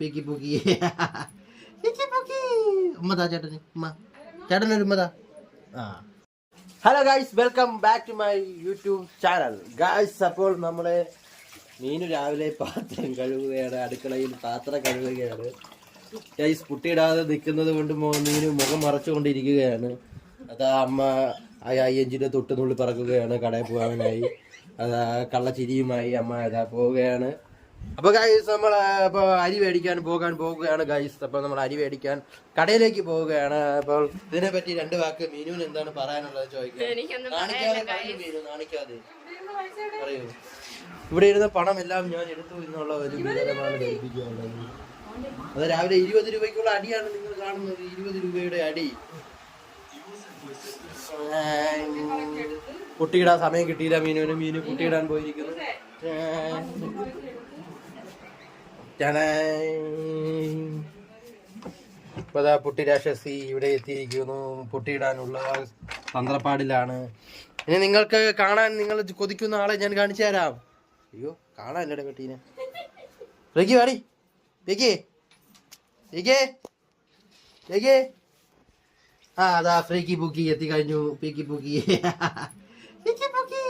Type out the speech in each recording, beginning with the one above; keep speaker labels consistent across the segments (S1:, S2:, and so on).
S1: Peaky pookie hello guys welcome back to my YouTube channel guys അപ്പോൾ നമ്മളെ മീനു രാവിലെ പാത്രം കഴുകുകയാണ് അടുക്കളയിൽ പാത്രം കഴുകുകയാണ്. ഗൈസ് പുട്ടിയിടാതെ നിൽക്കുന്നത് കൊണ്ട് മീനു മുഖം മറച്ചുകൊണ്ടിരിക്കുകയാണ്. അതാ അമ്മ ആ അയ്യഞ്ചിന്റെ തൊട്ടുനുള്ളിൽ പറക്കുകയാണ് കടയിൽ പോകാനായി. അതാ കള്ളച്ചിരിയുമായി അമ്മ അതാ പോവുകയാണ്. അപ്പൊ ഗൈസ് നമ്മൾ അപ്പൊ അരി മേടിക്കാൻ പോകാൻ പോവുകയാണ് ഗൈസ് അപ്പൊ നമ്മൾ അരി മേടിക്കാൻ കടയിലേക്ക് പോവുകയാണ്. അപ്പോൾ ഇതിനെ പറ്റി രണ്ട് വാക്ക് മീനുവിന് എന്താണ് പറയാനുള്ളത് ചോദിക്കാതെ പറയൂ. ഇവിടെ ഇരുന്ന പണം എല്ലാം ഞാൻ എടുത്തു എന്നുള്ള ഒരു വിവരമാണ് ധരിപ്പിക്കാനുള്ളത് അത് രാവിലെ ഇരുപത് രൂപയ്ക്കുള്ള അടിയാണ് നിങ്ങൾ കാണുന്നത്. ഇരുപത് രൂപയുടെ അടി. കുട്ടിയിടാൻ സമയം കിട്ടിയില്ല മീനുവിന്. മീന് കുട്ടിയിടാൻ പോയിരിക്കുന്നു. ഇപ്പൊ ദാ പുട്ടി രാക്ഷസി ഇവിടെ എത്തിയിരിക്കുന്നു. പുട്ടിയിടാനുള്ള തന്ത്രപ്പാടിലാണ്. ഇനി നിങ്ങൾക്ക് കാണാൻ നിങ്ങൾ കൊതിക്കുന്ന ആളെ ഞാൻ കാണിച്ചു തരാം. അയ്യോ കാണാനല്ലേ കുട്ടീനെ. റെക്കി വാടി. ആ അതാ ഫ്രീക്കി പൂക്കി എത്തിക്കഴിഞ്ഞു. പീക്കി. പൂക്കി പീക്കി. പൂക്കി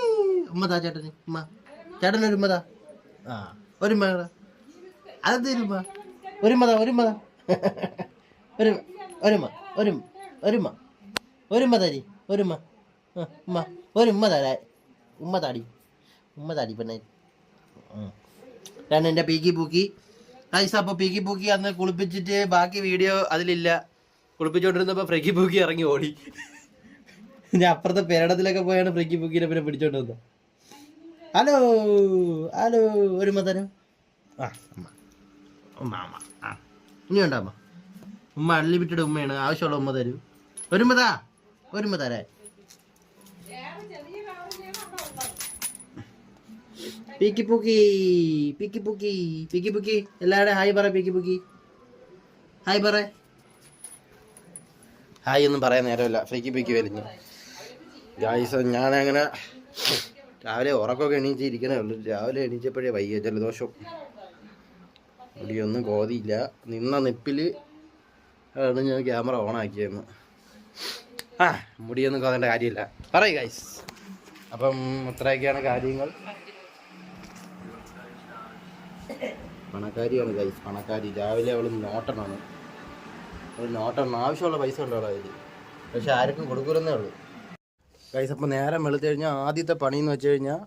S1: ഉമ്മതാ ചേട്ടന്. ഉമ്മ. ചേട്ടനൊരു ഉമ്മതാ ആ ഒരു ഉമ്മ അതെന്തൊരു ഒരുമത ഒരു ഉമ്മതാ ഒരു ഒരുമ ഒരു ഒരുമ ഒരു ഒരുമ്മ ഒരുമ്മ തരി ഒരുമ്മ ആ, ഉമ്മ. ഒരു ഉമ്മ തരാ ഉമ്മ താടി ഉമ്മ താടി പെണ്ണെ. ഞാൻ എന്റെ പീക്കി പൂക്കി. ഐസ് അപ്പോൾ പീക്കി പൂക്കി അന്ന് കുളിപ്പിച്ചിട്ട് ബാക്കി വീഡിയോ അതിലില്ല. കുളിപ്പിച്ചോണ്ടിരുന്നപ്പോ ഫ്രിക്കി പൂക്കി ഇറങ്ങി ഓടി. ഞാൻ അപ്പുറത്തെ പേരടത്തിലൊക്കെ പോയാണ് ഫ്രിക്കി പൂക്കിനെ പിന്നെ പിടിച്ചോണ്ട് വന്നത് ഹലോ ഹലോ ഒരു മതരം ആ അമ്മ ഉമ്മ അമ്മ ആ. ഇനി വേണ്ട അമ്മ ഉമ്മ അൺലിമിറ്റഡ് ഉമ്മയാണ്. ആവശ്യമുള്ള ഉമ്മ തരൂ. ഒരുമതാ ഒരുമ തരാ പിക്കി തരാൻ. പീക്കി പൂക്കി പിക്കി പൂക്കി പിക്കി പൂക്കി. എല്ലാവരുടെ ഹായ് പറ പിക്കി പൂക്കി. ഹായ് പറ. ഹായ് ഒന്നും പറയാൻ നേരമില്ല. പിക്കി പിക്കി വലിഞ്ഞു ഗായ്സ് ഞാനങ്ങനെ രാവിലെ ഉറക്കമൊക്കെ എണീച്ചിരിക്കണേ ഉള്ളൂ. രാവിലെ എണീച്ചപ്പോഴേ വയ്യ ജലദോഷം. മുടിയൊന്നും ഗോതിയില്ല നിന്ന നിപ്പിൽ ആണ് ഞാൻ ക്യാമറ ഓണാക്കിയെന്ന് ആ മുടിയൊന്നും കോതേണ്ട കാര്യമില്ല. പറയ് ഗൈസ് അപ്പം ഇത്രയൊക്കെയാണ് കാര്യങ്ങൾ. പണക്കാരിയാണ് ഗൈസ് പണക്കാരി. രാവിലെ അവൾ നോട്ടണമാണ് അവൾ നോട്ടണം ആവശ്യമുള്ള പൈസ ഉണ്ടോ അതിൽ പക്ഷെ ആർക്കും കൊടുക്കൂലെന്നേ ഉള്ളൂ. ഗൈസ് അപ്പം നേരം വെളുത്തു കഴിഞ്ഞാൽ ആദ്യത്തെ പണിയെന്ന് വെച്ച് കഴിഞ്ഞാൽ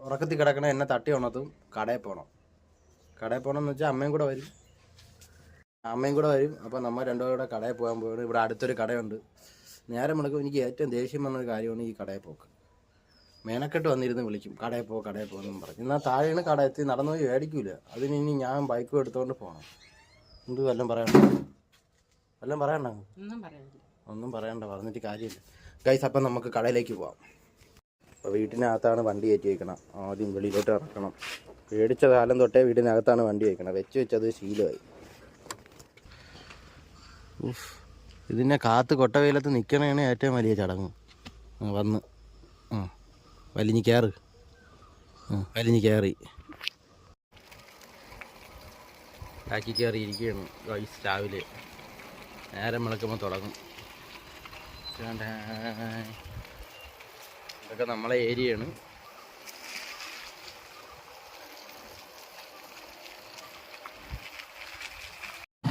S1: ഉറക്കത്തിൽ കിടക്കണ എന്നെ തട്ടി ഉണർത്തും കടയിൽ പോകണം കടയിൽ പോകണം എന്ന് വെച്ചാൽ അമ്മയും കൂടെ വരും. അമ്മയും കൂടെ വരും. അപ്പോൾ നമ്മൾ രണ്ടുപേരും കൂടെ കടയിൽ പോകാൻ പോവുകയാണ്. ഇവിടെ അടുത്തൊരു കടയുണ്ട്. നേരം മുടക്കും എനിക്ക് ഏറ്റവും ദേഷ്യം വന്നൊരു കാര്യമാണ് ഈ കടയിൽ പോക്ക്. മേനക്കെട്ട് വന്നിരുന്ന് വിളിക്കും. കടയിൽ പോ കടയിൽ പോകുന്നു പറഞ്ഞു. എന്നാൽ താഴെയാണ് കട എത്തി. നടന്നു പോയി മേടിക്കൂല. അതിന് ഇനി ഞാൻ ബൈക്കും എടുത്തുകൊണ്ട് പോകണം എന്ത് വല്ലതും പറയണ്ട? വല്ലതും പറയണ്ട? ഒന്നും പറയണ്ട. പറഞ്ഞിട്ട് കാര്യമില്ല. ഗൈസ് അപ്പം നമുക്ക് കടയിലേക്ക് പോവാം. അപ്പോൾ വീട്ടിനകത്താണ് വണ്ടി കയറ്റി വയ്ക്കണം ആദ്യം വെളിയിലോട്ട് ഇറക്കണം. പേടിച്ച കാലം തൊട്ടേ വീടിനകത്താണ് വണ്ടി വയ്ക്കണത് വെച്ച് വെച്ചത് ശീലമായി. ഇതിനെ കാത്ത് കൊട്ടവെയിലത്ത് നിൽക്കണതാണ് ഏറ്റവും വലിയ ചടങ്ങ്. വന്ന്. ആ വലിഞ്ഞ് കയറ് വലിഞ്ഞ് കയറി ബാക്കി കയറി ഇരിക്കുകയാണ് വൈസ് രാവിലെ. നേരം വിളക്കുമ്പോൾ തുടങ്ങും. ഇതൊക്കെ നമ്മളെ ഏരിയയാണ്.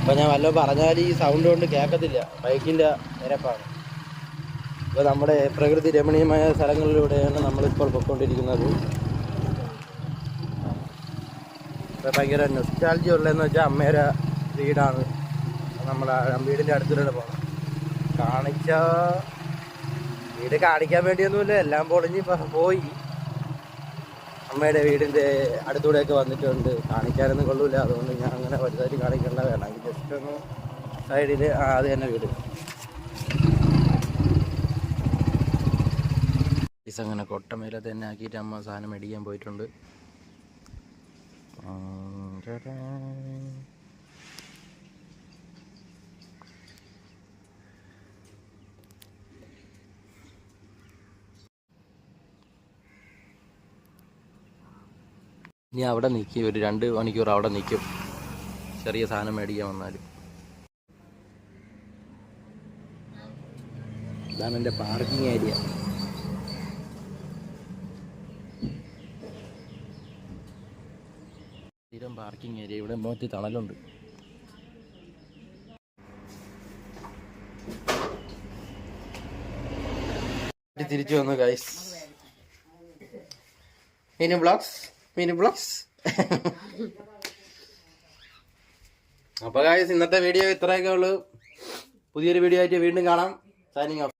S1: ഇപ്പം ഞാൻ വല്ലതും പറഞ്ഞാൽ ഈ സൗണ്ട് കൊണ്ട് കേൾക്കത്തില്ല. ബൈക്കിന്റെ നിരപ്പാണ്. ഇപ്പൊ നമ്മുടെ പ്രകൃതി രമണീയമായ സ്ഥലങ്ങളിലൂടെയാണ് നമ്മളിപ്പോൾ പൊയ്ക്കൊണ്ടിരിക്കുന്നത്. ഇപ്പോൾ ഭയങ്കര നൊസ്റ്റാൾജി ഉള്ളതെന്ന് വെച്ചാൽ അമ്മയുടെ വീടാണ്. നമ്മളെ വീടിന്റെ അടുത്തിലൂടെ പോകണം കാണിച്ച വീട് കാണിക്കാൻ വേണ്ടിയൊന്നുമില്ല. എല്ലാം പൊളിഞ്ഞ് പോയി. അമ്മയുടെ വീടിന്റെ അടുത്തൂടെയൊക്കെ വന്നിട്ടുണ്ട്. കാണിക്കാനൊന്നും കൊള്ളൂല. അതുകൊണ്ട് ഞാൻ അങ്ങനെ വലുതായിട്ട് കാണിക്കേണ്ട വേണമെങ്കിൽ ജസ്റ്റ് ഒന്ന് സൈഡിൽ ആ അത് തന്നെ വീട്. അങ്ങനെ കൊട്ടമേല തന്നെ ആക്കിയിട്ട് അമ്മ സാധനം മേടിക്കാൻ പോയിട്ടുണ്ട്. ഇനി അവിടെ നിൽക്കും ഒരു രണ്ട് മണിക്കൂർ അവിടെ നിൽക്കും ചെറിയ സാധനം മേടിക്കാൻ വന്നാലും. ഇതാണ് എന്റെ പാർക്കിംഗ് ഏരിയ സ്ഥിരം പാർക്കിംഗ് ഏരിയ ഇവിടെ മോറ്റി തണലുണ്ട്. തിരിച്ചു വന്നു ഗൈസ് ഇനി ബ്ലോഗ്സ് മിനി ബ്ലോഗ്സ് അപ്പൊ ഗൈസ് ഇന്നത്തെ വീഡിയോ ഇത്രയൊക്കെ ഉള്ളു. പുതിയൊരു വീഡിയോ ആയിട്ട് വീണ്ടും കാണാം. Signing off